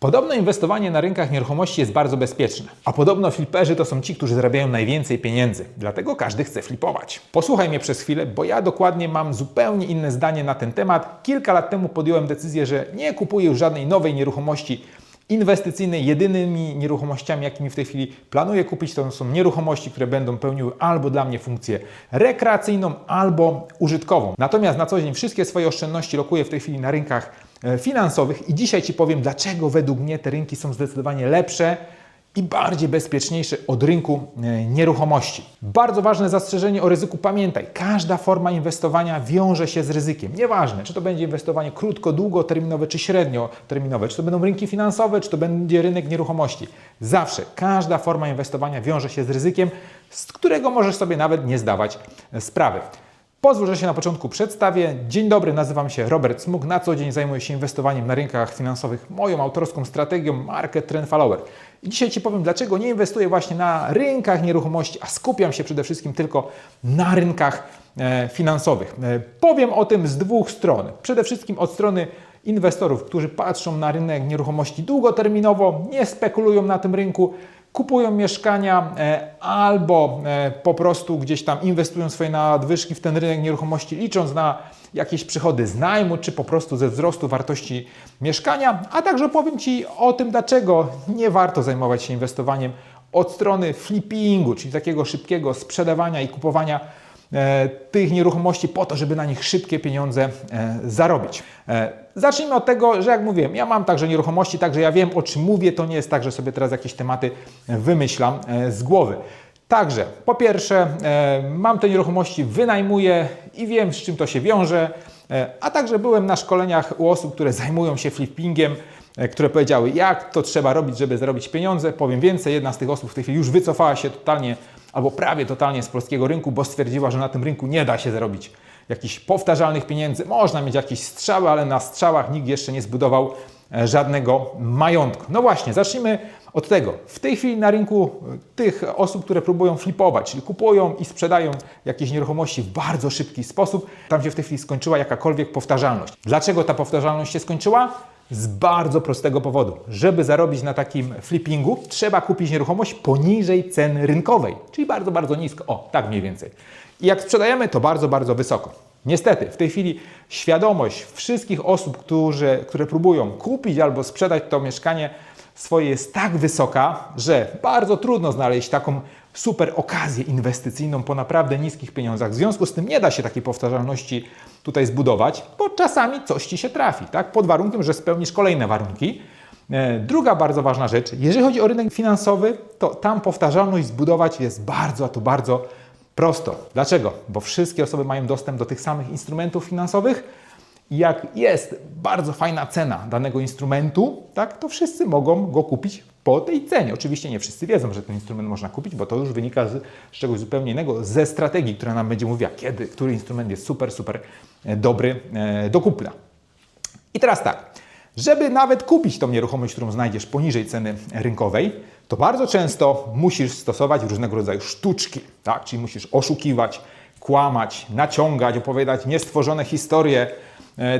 Podobno inwestowanie na rynkach nieruchomości jest bardzo bezpieczne, a podobno fliperzy to są ci, którzy zarabiają najwięcej pieniędzy, dlatego każdy chce flipować. Posłuchaj mnie przez chwilę, bo ja dokładnie mam zupełnie inne zdanie na ten temat. Kilka lat temu podjąłem decyzję, że nie kupuję już żadnej nowej nieruchomości inwestycyjnej. Jedynymi nieruchomościami, jakimi w tej chwili planuję kupić, to są nieruchomości, które będą pełniły albo dla mnie funkcję rekreacyjną, albo użytkową. Natomiast na co dzień wszystkie swoje oszczędności lokuję w tej chwili na rynkach finansowych i dzisiaj Ci powiem, dlaczego według mnie te rynki są zdecydowanie lepsze i bardziej bezpieczniejsze od rynku e, nieruchomości. Bardzo ważne zastrzeżenie o ryzyku. Pamiętaj, każda forma inwestowania wiąże się z ryzykiem. Nieważne, czy to będzie inwestowanie krótko, długoterminowe, czy średnioterminowe, czy to będą rynki finansowe, czy to będzie rynek nieruchomości. Zawsze każda forma inwestowania wiąże się z ryzykiem, z którego możesz sobie nawet nie zdawać e, sprawy. Pozwól, że się na początku przedstawię. Dzień dobry, nazywam się Robert Smuk. Na co dzień zajmuję się inwestowaniem na rynkach finansowych, moją autorską strategią Market Trend Follower. I dzisiaj Ci powiem, dlaczego nie inwestuję właśnie na rynkach nieruchomości, a skupiam się przede wszystkim tylko na rynkach e, finansowych. E, powiem o tym z dwóch stron. Przede wszystkim od strony inwestorów, którzy patrzą na rynek nieruchomości długoterminowo, nie spekulują na tym rynku, kupują mieszkania e, albo e, po prostu gdzieś tam inwestują swoje nadwyżki w ten rynek nieruchomości, licząc na jakieś przychody z najmu, czy po prostu ze wzrostu wartości mieszkania, a także powiem Ci o tym, dlaczego nie warto zajmować się inwestowaniem od strony flippingu, czyli takiego szybkiego sprzedawania i kupowania tych nieruchomości po to, żeby na nich szybkie pieniądze e, zarobić. E, zacznijmy od tego, że jak mówiłem, ja mam także nieruchomości, także ja wiem o czym mówię, to nie jest tak, że sobie teraz jakieś tematy wymyślam e, z głowy. Także, po pierwsze, e, mam te nieruchomości, wynajmuję i wiem, z czym to się wiąże, e, a także byłem na szkoleniach u osób, które zajmują się flippingiem, e, które powiedziały, jak to trzeba robić, żeby zarobić pieniądze. Powiem więcej, jedna z tych osób w tej chwili już wycofała się totalnie albo prawie totalnie z polskiego rynku, bo stwierdziła, że na tym rynku nie da się zarobić jakichś powtarzalnych pieniędzy. Można mieć jakieś strzały, ale na strzałach nikt jeszcze nie zbudował e, żadnego majątku. No właśnie, zacznijmy od tego. W tej chwili na rynku e, tych osób, które próbują flipować, czyli kupują i sprzedają jakieś nieruchomości w bardzo szybki sposób, tam się w tej chwili skończyła jakakolwiek powtarzalność. Dlaczego ta powtarzalność się skończyła? Z bardzo prostego powodu. Żeby zarobić na takim flippingu, trzeba kupić nieruchomość poniżej ceny rynkowej, czyli bardzo, bardzo nisko. O, tak mniej więcej. I jak sprzedajemy, to bardzo, bardzo wysoko. Niestety, w tej chwili świadomość wszystkich osób, którzy, które próbują kupić albo sprzedać to mieszkanie swoje jest tak wysoka, że bardzo trudno znaleźć taką super okazję inwestycyjną po naprawdę niskich pieniądzach. W związku z tym nie da się takiej powtarzalności tutaj zbudować, bo czasami coś Ci się trafi, tak? pod warunkiem, że spełnisz kolejne warunki. E, Druga bardzo ważna rzecz, jeżeli chodzi o rynek finansowy, to tam powtarzalność zbudować jest bardzo, a to bardzo prosto. Dlaczego? Bo wszystkie osoby mają dostęp do tych samych instrumentów finansowych jak jest bardzo fajna cena danego instrumentu, tak, to wszyscy mogą go kupić po tej cenie. Oczywiście nie wszyscy wiedzą, że ten instrument można kupić, bo to już wynika z, z czegoś zupełnie innego, ze strategii, która nam będzie mówiła, kiedy, który instrument jest super, super e, dobry e, do kupna. I teraz tak, żeby nawet kupić tą nieruchomość, którą znajdziesz poniżej ceny rynkowej, to bardzo często musisz stosować różnego rodzaju sztuczki, tak? czyli musisz oszukiwać, kłamać, naciągać, opowiadać niestworzone historie,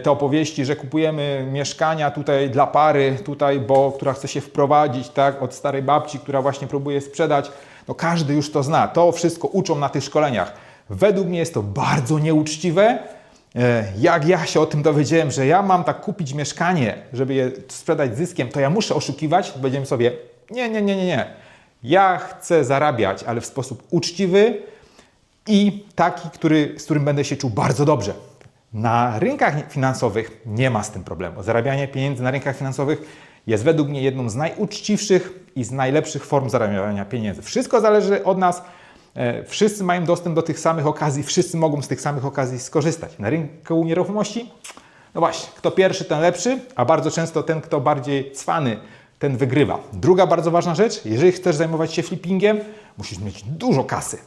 te opowieści, że kupujemy mieszkania tutaj dla pary, tutaj, bo która chce się wprowadzić, tak, od starej babci, która właśnie próbuje sprzedać. No każdy już to zna. To wszystko uczą na tych szkoleniach. Według mnie jest to bardzo nieuczciwe. E, Jak ja się o tym dowiedziałem, że ja mam tak kupić mieszkanie, żeby je sprzedać zyskiem, to ja muszę oszukiwać, powiedziałem sobie, nie, nie, nie, nie, nie. Ja chcę zarabiać, ale w sposób uczciwy i taki, który, z którym będę się czuł bardzo dobrze. Na rynkach finansowych nie ma z tym problemu. Zarabianie pieniędzy na rynkach finansowych jest według mnie jedną z najuczciwszych i z najlepszych form zarabiania pieniędzy. Wszystko zależy od nas. E, Wszyscy mają dostęp do tych samych okazji, wszyscy mogą z tych samych okazji skorzystać. Na rynku nieruchomości, no właśnie, kto pierwszy, ten lepszy, a bardzo często ten, kto bardziej cwany, ten wygrywa. Druga bardzo ważna rzecz, jeżeli chcesz zajmować się flippingiem, musisz mieć dużo kasy.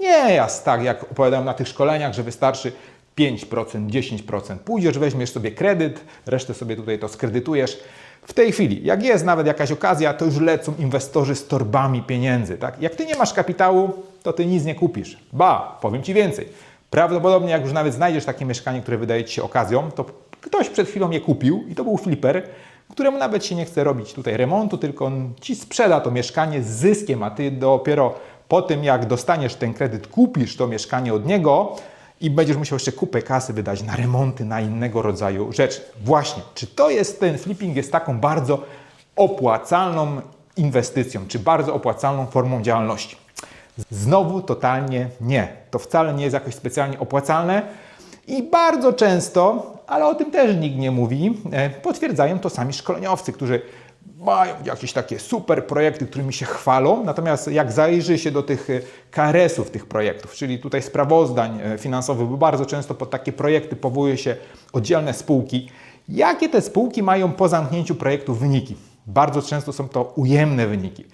Nie jest tak, jak opowiadałem na tych szkoleniach, że wystarczy 5%, 10%. Pójdziesz, weźmiesz sobie kredyt, resztę sobie tutaj to skredytujesz. W tej chwili, jak jest nawet jakaś okazja, to już lecą inwestorzy z torbami pieniędzy. Tak? Jak ty nie masz kapitału, to ty nic nie kupisz. Ba, powiem ci więcej. Prawdopodobnie, jak już nawet znajdziesz takie mieszkanie, które wydaje ci się okazją, to ktoś przed chwilą je kupił i to był flipper, któremu nawet się nie chce robić tutaj remontu, tylko on ci sprzeda to mieszkanie z zyskiem, a ty dopiero po tym, jak dostaniesz ten kredyt, kupisz to mieszkanie od niego i będziesz musiał jeszcze kupę kasy wydać na remonty, na innego rodzaju rzeczy. Właśnie, czy to jest ten flipping jest taką bardzo opłacalną inwestycją, czy bardzo opłacalną formą działalności? Znowu totalnie nie. To wcale nie jest jakoś specjalnie opłacalne i bardzo często, ale o tym też nikt nie mówi, e, potwierdzają to sami szkoleniowcy, którzy mają jakieś takie super projekty, którymi się chwalą, natomiast jak zajrzy się do tych e, KRS-ów tych projektów, czyli tutaj sprawozdań e, finansowych, bo bardzo często pod takie projekty powołuje się oddzielne spółki, jakie te spółki mają po zamknięciu projektu wyniki? Bardzo często są to ujemne wyniki.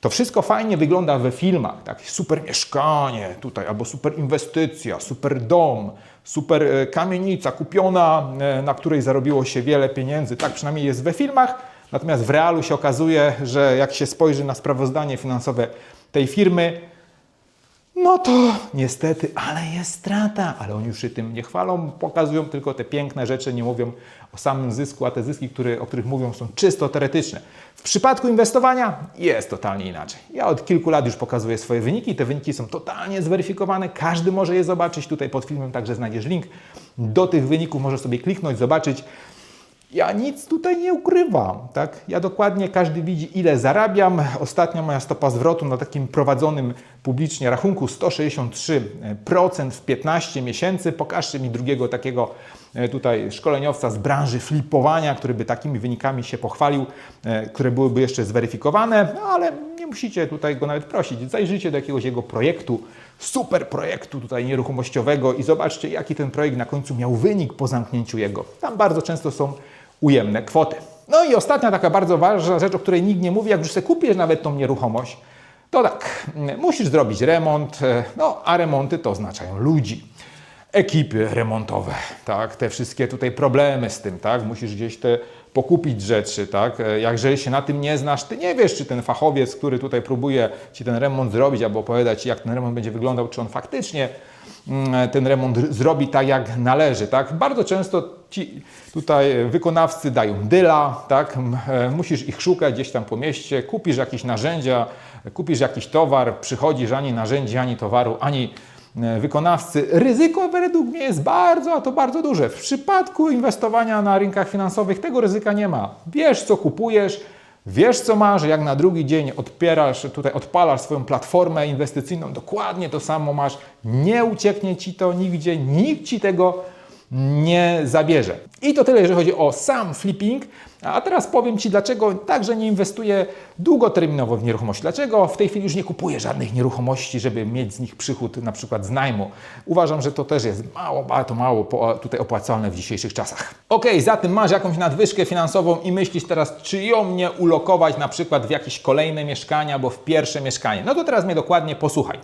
To wszystko fajnie wygląda we filmach, tak? Super mieszkanie tutaj, albo super inwestycja, super dom, super e, kamienica kupiona, na której zarobiło się wiele pieniędzy. Tak przynajmniej jest we filmach. Natomiast w realu się okazuje, że jak się spojrzy na sprawozdanie finansowe tej firmy, no to niestety, ale jest strata, ale oni już się tym nie chwalą, pokazują tylko te piękne rzeczy, nie mówią o samym zysku, a te zyski, które, o których mówią, są czysto teoretyczne. W przypadku inwestowania jest totalnie inaczej. Ja od kilku lat już pokazuję swoje wyniki, te wyniki są totalnie zweryfikowane, każdy może je zobaczyć. Tutaj pod filmem także znajdziesz link do tych wyników, możesz sobie kliknąć, zobaczyć. Ja nic tutaj nie ukrywam, tak? Ja dokładnie każdy widzi, ile zarabiam. Ostatnia moja stopa zwrotu na takim prowadzonym publicznie rachunku 163% w 15 miesięcy. Pokażcie mi drugiego takiego e, tutaj szkoleniowca z branży flipowania, który by takimi wynikami się pochwalił, e, które byłyby jeszcze zweryfikowane, no ale nie musicie tutaj go nawet prosić. Zajrzyjcie do jakiegoś jego projektu, super projektu tutaj nieruchomościowego i zobaczcie, jaki ten projekt na końcu miał wynik po zamknięciu jego. Tam bardzo często są ujemne kwoty. No i ostatnia taka bardzo ważna rzecz, o której nikt nie mówi, jak już sobie kupisz nawet tą nieruchomość, to tak, musisz zrobić remont, e, no a remonty to oznaczają ludzi. Ekipy remontowe, tak, te wszystkie tutaj problemy z tym, tak, musisz gdzieś te pokupić rzeczy, tak, e, jakże się na tym nie znasz, ty nie wiesz, czy ten fachowiec, który tutaj próbuje Ci ten remont zrobić albo opowiadać jak ten remont będzie wyglądał, czy on faktycznie mm, ten remont zrobi tak, jak należy, tak. Bardzo często ci tutaj wykonawcy dają dyla, tak, e, musisz ich szukać gdzieś tam po mieście, kupisz jakieś narzędzia, kupisz jakiś towar, przychodzisz ani narzędzi, ani towaru, ani e, wykonawcy. Ryzyko według mnie jest bardzo, a to bardzo duże. W przypadku inwestowania na rynkach finansowych tego ryzyka nie ma. Wiesz, co kupujesz, wiesz, co masz, jak na drugi dzień odpierasz, tutaj odpalasz swoją platformę inwestycyjną, dokładnie to samo masz, nie ucieknie Ci to nigdzie, nikt Ci tego nie zabierze. I to tyle, jeżeli chodzi o sam flipping. A teraz powiem Ci, dlaczego także nie inwestuję długoterminowo w nieruchomości. Dlaczego w tej chwili już nie kupuję żadnych nieruchomości, żeby mieć z nich przychód na przykład z najmu. Uważam, że to też jest mało, bardzo mało tutaj opłacalne w dzisiejszych czasach. Ok, zatem masz jakąś nadwyżkę finansową i myślisz teraz, czy ją nie ulokować na przykład w jakieś kolejne mieszkania albo w pierwsze mieszkanie. No to teraz mnie dokładnie posłuchaj.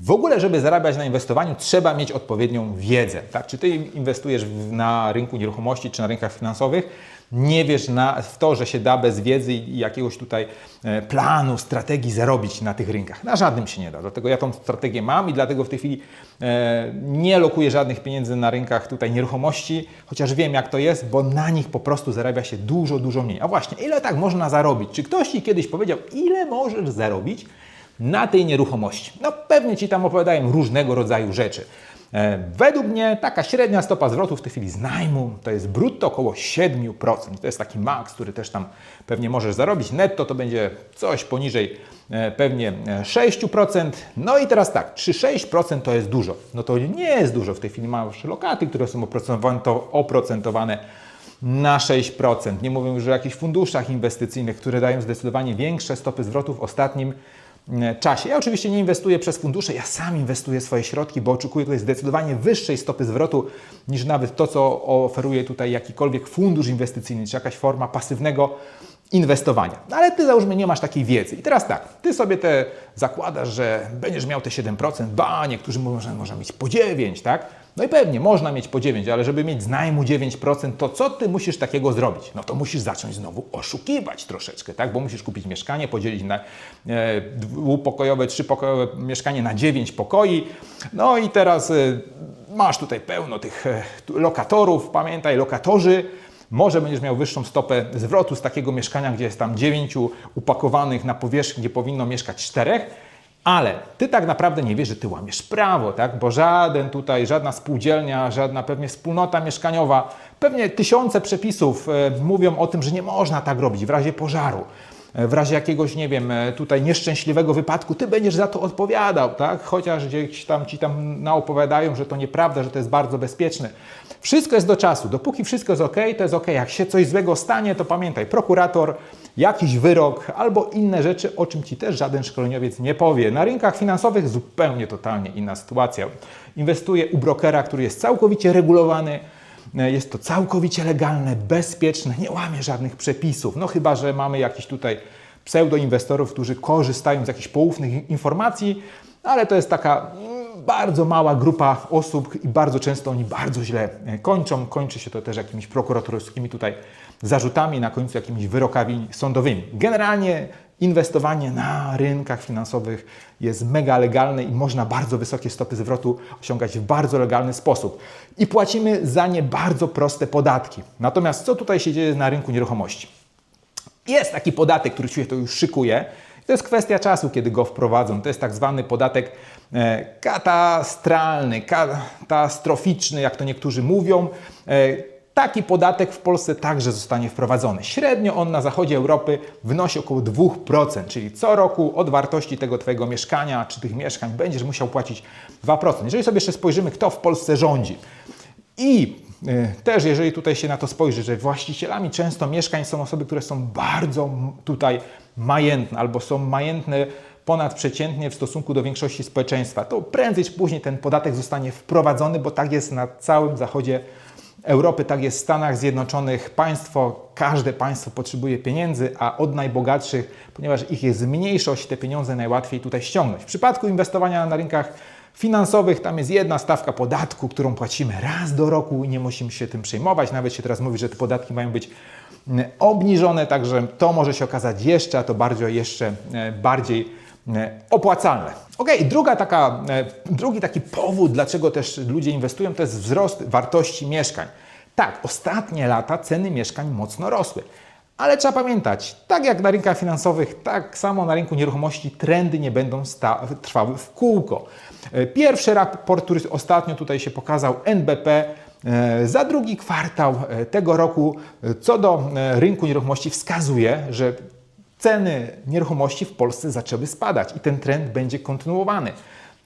W ogóle, żeby zarabiać na inwestowaniu, trzeba mieć odpowiednią wiedzę. Tak? Czy ty inwestujesz na rynku nieruchomości, czy na rynkach finansowych, nie wiesz na, w to, że się da bez wiedzy i jakiegoś tutaj e, planu, strategii zarobić na tych rynkach. Na żadnym się nie da. Dlatego ja tą strategię mam i dlatego w tej chwili e, nie lokuję żadnych pieniędzy na rynkach tutaj nieruchomości, chociaż wiem jak to jest, bo na nich po prostu zarabia się dużo, dużo mniej. A właśnie, ile tak można zarobić? Czy ktoś Ci kiedyś powiedział, ile możesz zarobić? na tej nieruchomości. No pewnie Ci tam opowiadają różnego rodzaju rzeczy. E, według mnie taka średnia stopa zwrotu w tej chwili z najmu to jest brutto około 7%. To jest taki maks, który też tam pewnie możesz zarobić. Netto to będzie coś poniżej e, pewnie 6%. No i teraz tak, czy 6% to jest dużo? No to nie jest dużo. W tej chwili masz lokaty, które są oprocentowane, to oprocentowane na 6%. Nie mówię już o jakichś funduszach inwestycyjnych, które dają zdecydowanie większe stopy zwrotu w ostatnim E, czasie. Ja oczywiście nie inwestuję przez fundusze, ja sam inwestuję swoje środki, bo oczekuję tutaj zdecydowanie wyższej stopy zwrotu niż nawet to, co oferuje tutaj jakikolwiek fundusz inwestycyjny, czy jakaś forma pasywnego inwestowania. No ale ty załóżmy nie masz takiej wiedzy. I teraz tak, ty sobie te zakładasz, że będziesz miał te 7%, ba, niektórzy mówią, że można mieć po 9, tak? No i pewnie można mieć po 9, ale żeby mieć z najmu 9%, to co ty musisz takiego zrobić? No to musisz zacząć znowu oszukiwać troszeczkę, tak? Bo musisz kupić mieszkanie, podzielić na e, dwupokojowe, trzypokojowe mieszkanie na 9 pokoi. No i teraz e, masz tutaj pełno tych e, lokatorów. Pamiętaj, lokatorzy może będziesz miał wyższą stopę zwrotu z takiego mieszkania, gdzie jest tam 9 upakowanych na powierzchni, gdzie powinno mieszkać 4, ale ty tak naprawdę nie wiesz, że ty łamiesz prawo, tak? Bo żaden tutaj, żadna spółdzielnia, żadna pewnie wspólnota mieszkaniowa, pewnie tysiące przepisów e, mówią o tym, że nie można tak robić w razie pożaru. E, W razie jakiegoś, nie wiem, e, tutaj nieszczęśliwego wypadku, ty będziesz za to odpowiadał, tak? Chociaż gdzieś tam ci tam naopowiadają, że to nieprawda, że to jest bardzo bezpieczne. Wszystko jest do czasu. Dopóki wszystko jest ok, to jest ok. Jak się coś złego stanie, to pamiętaj, prokurator, jakiś wyrok albo inne rzeczy, o czym Ci też żaden szkoleniowiec nie powie. Na rynkach finansowych zupełnie totalnie inna sytuacja. Inwestuję u brokera, który jest całkowicie regulowany, jest to całkowicie legalne, bezpieczne, nie łamie żadnych przepisów. No chyba, że mamy jakiś tutaj pseudoinwestorów, którzy korzystają z jakichś poufnych informacji, ale to jest taka mm, bardzo mała grupa osób i bardzo często oni bardzo źle e, kończą. Kończy się to też jakimiś prokuratorskimi tutaj zarzutami, na końcu jakimiś wyrokami sądowymi. Generalnie inwestowanie na rynkach finansowych jest mega legalne i można bardzo wysokie stopy zwrotu osiągać w bardzo legalny sposób. I płacimy za nie bardzo proste podatki. Natomiast co tutaj się dzieje na rynku nieruchomości? Jest taki podatek, który się to już szykuje. To jest kwestia czasu, kiedy go wprowadzą. To jest tak zwany podatek e, katastralny, katastroficzny, jak to niektórzy mówią. E, Taki podatek w Polsce także zostanie wprowadzony. Średnio on na zachodzie Europy wynosi około 2%, czyli co roku od wartości tego Twojego mieszkania czy tych mieszkań będziesz musiał płacić 2%. Jeżeli sobie jeszcze spojrzymy, kto w Polsce rządzi. I y, też, jeżeli tutaj się na to spojrzy, że właścicielami często mieszkań są osoby, które są bardzo tutaj majętne albo są majętne ponadprzeciętnie w stosunku do większości społeczeństwa, to prędzej czy później ten podatek zostanie wprowadzony, bo tak jest na całym zachodzie Europy, tak jest w Stanach Zjednoczonych. Państwo, każde państwo potrzebuje pieniędzy, a od najbogatszych, ponieważ ich jest mniejszość, te pieniądze najłatwiej tutaj ściągnąć. W przypadku inwestowania na rynkach finansowych tam jest jedna stawka podatku, którą płacimy raz do roku i nie musimy się tym przejmować. Nawet się teraz mówi, że te podatki mają być mm, obniżone, także to może się okazać jeszcze, a to bardziej jeszcze e, bardziej opłacalne. Ok, druga taka, e, drugi taki powód, dlaczego też ludzie inwestują, to jest wzrost wartości mieszkań. Tak, ostatnie lata ceny mieszkań mocno rosły. Ale trzeba pamiętać, tak jak na rynkach finansowych, tak samo na rynku nieruchomości trendy nie będą trwały w kółko. E, Pierwszy raport, który ostatnio tutaj się pokazał, NBP, e, za drugi kwartał e, tego roku e, co do e, rynku nieruchomości wskazuje, że ceny nieruchomości w Polsce zaczęły spadać i ten trend będzie kontynuowany.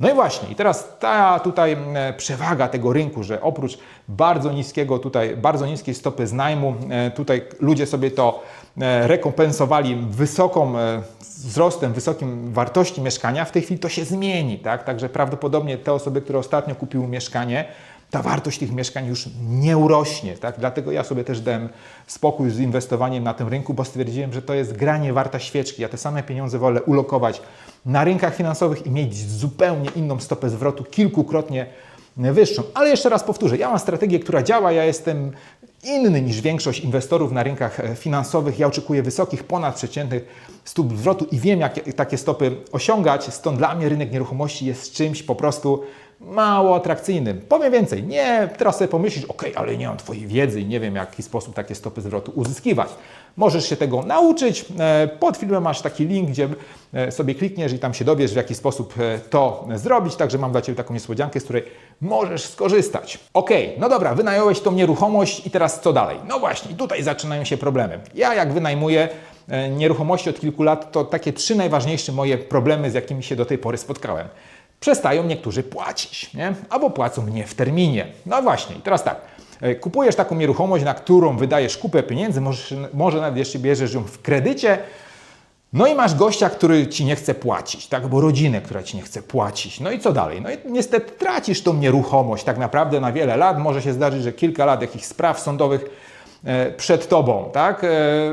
No i właśnie, i teraz ta tutaj przewaga tego rynku, że oprócz bardzo niskiego tutaj, bardzo niskiej stopy znajmu, e, tutaj ludzie sobie to e, rekompensowali wysoką e, wzrostem, wysokim wartości mieszkania, w tej chwili to się zmieni, tak? Także prawdopodobnie te osoby, które ostatnio kupiły mieszkanie, ta wartość tych mieszkań już nie urośnie. Tak? Dlatego ja sobie też dałem spokój z inwestowaniem na tym rynku, bo stwierdziłem, że to jest granie warta świeczki. Ja te same pieniądze wolę ulokować na rynkach finansowych i mieć zupełnie inną stopę zwrotu, kilkukrotnie wyższą. Ale jeszcze raz powtórzę, ja mam strategię, która działa, ja jestem inny niż większość inwestorów na rynkach e, finansowych. Ja oczekuję wysokich, ponadprzeciętnych stóp zwrotu i wiem, jak takie stopy osiągać. Stąd dla mnie rynek nieruchomości jest czymś po prostu mało atrakcyjnym. Powiem więcej, nie teraz sobie pomyślisz, ok, ale nie mam Twojej wiedzy i nie wiem, w jaki sposób takie stopy zwrotu uzyskiwać. Możesz się tego nauczyć. E, Pod filmem masz taki link, gdzie e, sobie klikniesz i tam się dowiesz, w jaki sposób e, to zrobić. Także mam dla Ciebie taką niespodziankę, z której możesz skorzystać. Ok, no dobra, wynająłeś tą nieruchomość i teraz co dalej? No właśnie, tutaj zaczynają się problemy. Ja jak wynajmuję nieruchomości od kilku lat, to takie trzy najważniejsze moje problemy, z jakimi się do tej pory spotkałem przestają niektórzy płacić, nie? albo płacą nie w terminie. No właśnie, i teraz tak. e, Kupujesz taką nieruchomość, na którą wydajesz kupę pieniędzy, może, może nawet jeszcze bierzesz ją w kredycie, no i masz gościa, który ci nie chce płacić, tak? Albo rodzinę, która ci nie chce płacić. No i co dalej? No i niestety tracisz tą nieruchomość tak naprawdę na wiele lat. Może się zdarzyć, że kilka lat jakichś spraw sądowych przed tobą, tak? E,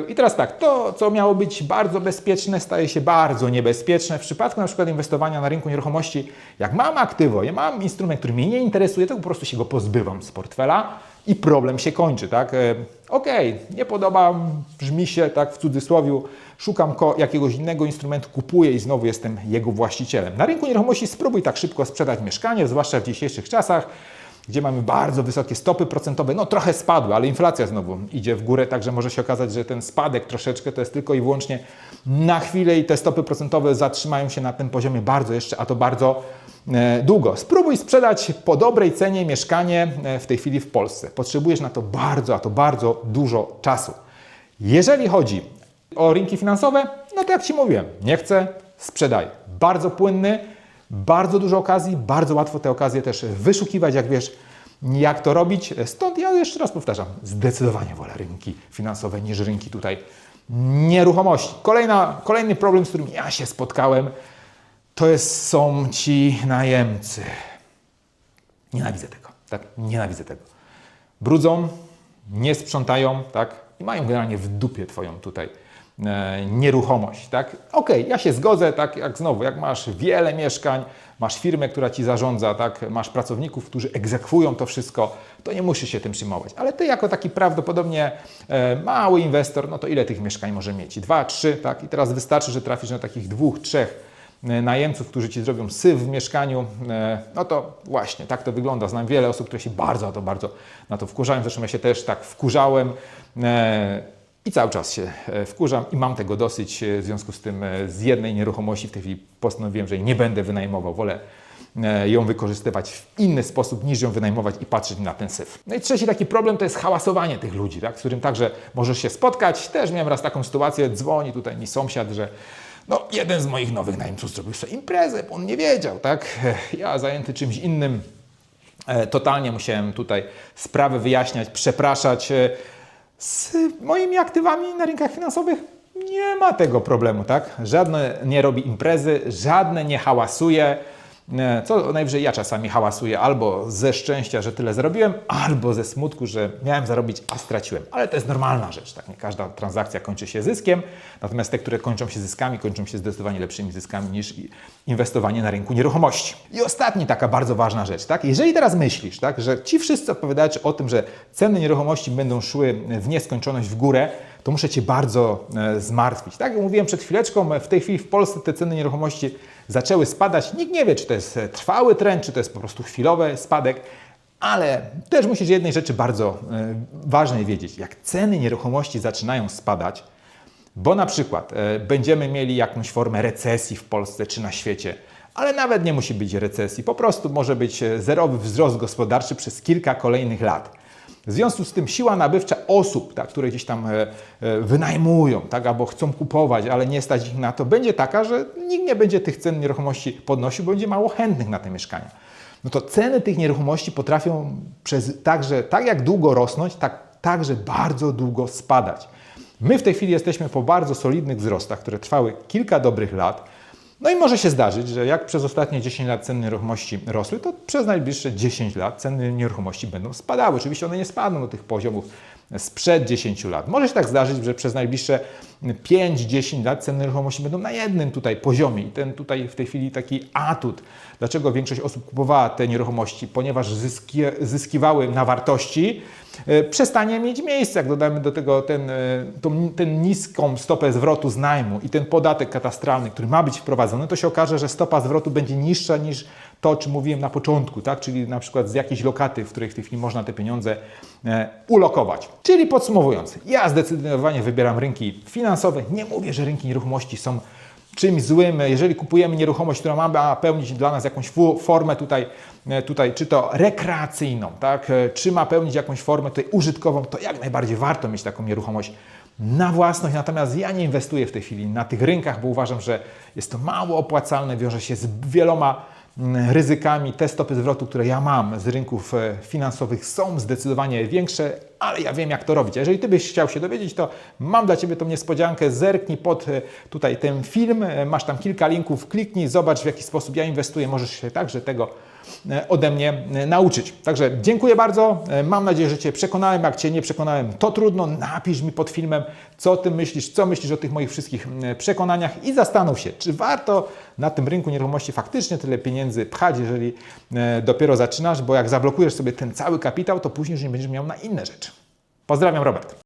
I teraz tak, to co miało być bardzo bezpieczne staje się bardzo niebezpieczne. W przypadku na przykład inwestowania na rynku nieruchomości, jak mam aktywo, ja mam instrument, który mnie nie interesuje, to po prostu się go pozbywam z portfela i problem się kończy, tak? E, Okej, nie podoba, brzmi się tak w cudzysłowie, szukam jakiegoś innego instrumentu, kupuję i znowu jestem jego właścicielem. Na rynku nieruchomości spróbuj tak szybko sprzedać mieszkanie, zwłaszcza w dzisiejszych czasach. Gdzie mamy bardzo wysokie stopy procentowe, no trochę spadły, ale inflacja znowu idzie w górę, także może się okazać, że ten spadek troszeczkę to jest tylko i wyłącznie na chwilę i te stopy procentowe zatrzymają się na tym poziomie bardzo jeszcze, a to bardzo e, długo. Spróbuj sprzedać po dobrej cenie mieszkanie e, w tej chwili w Polsce. Potrzebujesz na to bardzo, a to bardzo dużo czasu. Jeżeli chodzi o rynki finansowe, no to jak Ci mówiłem, nie chcę, sprzedaj. Bardzo płynny, bardzo dużo okazji, bardzo łatwo te okazje też wyszukiwać, jak wiesz, jak to robić. Stąd ja jeszcze raz powtarzam, zdecydowanie wolę rynki finansowe niż rynki tutaj nieruchomości. Kolejna, kolejny problem, z którym ja się spotkałem, to jest, są ci najemcy. Nienawidzę tego, tak? Nienawidzę tego. Brudzą, nie sprzątają, tak? I mają generalnie w dupie Twoją tutaj nieruchomość, tak? Okej, ja się zgodzę, tak? Jak znowu, jak masz wiele mieszkań, masz firmę, która Ci zarządza, tak? Masz pracowników, którzy egzekwują to wszystko, to nie musisz się tym przejmować. Ale Ty jako taki prawdopodobnie e, mały inwestor, no to ile tych mieszkań może mieć? Dwa, trzy, tak? I teraz wystarczy, że trafisz na takich dwóch, trzech e, najemców, którzy ci zrobią syf w mieszkaniu, e, no to właśnie tak to wygląda. Znam wiele osób, które się bardzo, to bardzo na to wkurzają. Zresztą ja się też tak wkurzałem e, i cały czas się e, wkurzam i mam tego dosyć. e, W związku z tym e, z jednej nieruchomości w tej chwili postanowiłem, że jej nie będę wynajmował. Wolę ją wykorzystywać w inny sposób niż ją wynajmować i patrzeć na ten syf. No i trzeci taki problem to jest hałasowanie tych ludzi, tak, z którym także możesz się spotkać. Też miałem raz taką sytuację, dzwoni tutaj mi sąsiad, że no, jeden z moich nowych najemców zrobił sobie imprezę, bo on nie wiedział, tak? Ja zajęty czymś innym, totalnie musiałem tutaj sprawy wyjaśniać, przepraszać. Z moimi aktywami na rynkach finansowych nie ma tego problemu, tak? Żadne nie robi imprezy, żadne nie hałasuje. E, Co najwyżej ja czasami hałasuję albo ze szczęścia, że tyle zarobiłem, albo ze smutku, że miałem zarobić, a straciłem. Ale to jest normalna rzecz, tak? Nie każda transakcja kończy się zyskiem, natomiast te, które kończą się zyskami, kończą się zdecydowanie lepszymi zyskami niż inwestowanie na rynku nieruchomości. I ostatni taka bardzo ważna rzecz, tak? Jeżeli teraz myślisz, tak, że ci wszyscy opowiadają ci o tym, że ceny nieruchomości będą szły w nieskończoność w górę, to muszę Cię bardzo e, zmartwić. Tak jak mówiłem przed chwileczką, w tej chwili w Polsce te ceny nieruchomości zaczęły spadać. Nikt nie wie, czy to jest e, trwały trend, czy to jest po prostu chwilowy spadek, ale też musisz jednej rzeczy bardzo e, ważnej wiedzieć. Jak ceny nieruchomości zaczynają spadać, bo na przykład e, będziemy mieli jakąś formę recesji w Polsce czy na świecie, ale nawet nie musi być recesji, po prostu może być zerowy wzrost gospodarczy przez kilka kolejnych lat. W związku z tym siła nabywcza osób, tak, które gdzieś tam e, e, wynajmują tak, albo chcą kupować, ale nie stać ich na to, będzie taka, że nikt nie będzie tych cen nieruchomości podnosił, bo będzie mało chętnych na te mieszkania. No to ceny tych nieruchomości potrafią przez także tak jak długo rosnąć, tak także bardzo długo spadać. My w tej chwili jesteśmy po bardzo solidnych wzrostach, które trwały kilka dobrych lat. No i może się zdarzyć, że jak przez ostatnie 10 lat ceny nieruchomości rosły, to przez najbliższe 10 lat ceny nieruchomości będą spadały. Oczywiście one nie spadną do tych poziomów sprzed 10 lat. Może się tak zdarzyć, że przez najbliższe 5-10 lat ceny nieruchomości będą na jednym tutaj poziomie. I ten tutaj w tej chwili taki atut. Dlaczego większość osób kupowała te nieruchomości? Ponieważ zyski, zyskiwały na wartości, e, przestanie mieć miejsce. Jak dodamy do tego ten, e, tą, ten niską stopę zwrotu z najmu i ten podatek katastralny, który ma być wprowadzony, to się okaże, że stopa zwrotu będzie niższa niż to, o czym mówiłem na początku, tak? czyli na przykład z jakiejś lokaty, w której w tej chwili można te pieniądze e, ulokować. Czyli podsumowując, ja zdecydowanie wybieram rynki finansowe. Nie mówię, że rynki nieruchomości są czymś złym. Jeżeli kupujemy nieruchomość, która ma pełnić dla nas jakąś formę tutaj, e, tutaj czy to rekreacyjną, tak? e, czy ma pełnić jakąś formę tutaj użytkową, to jak najbardziej warto mieć taką nieruchomość na własność. Natomiast ja nie inwestuję w tej chwili na tych rynkach, bo uważam, że jest to mało opłacalne, wiąże się z wieloma ryzykami. Te stopy zwrotu, które ja mam z rynków e, finansowych są zdecydowanie większe, ale ja wiem jak to robić. Jeżeli Ty byś chciał się dowiedzieć, to mam dla Ciebie tą niespodziankę. Zerknij pod e, tutaj ten film, e, masz tam kilka linków, kliknij, zobacz w jaki sposób ja inwestuję. Możesz się także tego ode mnie nauczyć. Także dziękuję bardzo. Mam nadzieję, że Cię przekonałem. Jak Cię nie przekonałem, to trudno. Napisz mi pod filmem, co Ty myślisz, co myślisz o tych moich wszystkich przekonaniach i zastanów się, czy warto na tym rynku nieruchomości faktycznie tyle pieniędzy pchać, jeżeli e, dopiero zaczynasz, bo jak zablokujesz sobie ten cały kapitał, to później już nie będziesz miał na inne rzeczy. Pozdrawiam, Robert.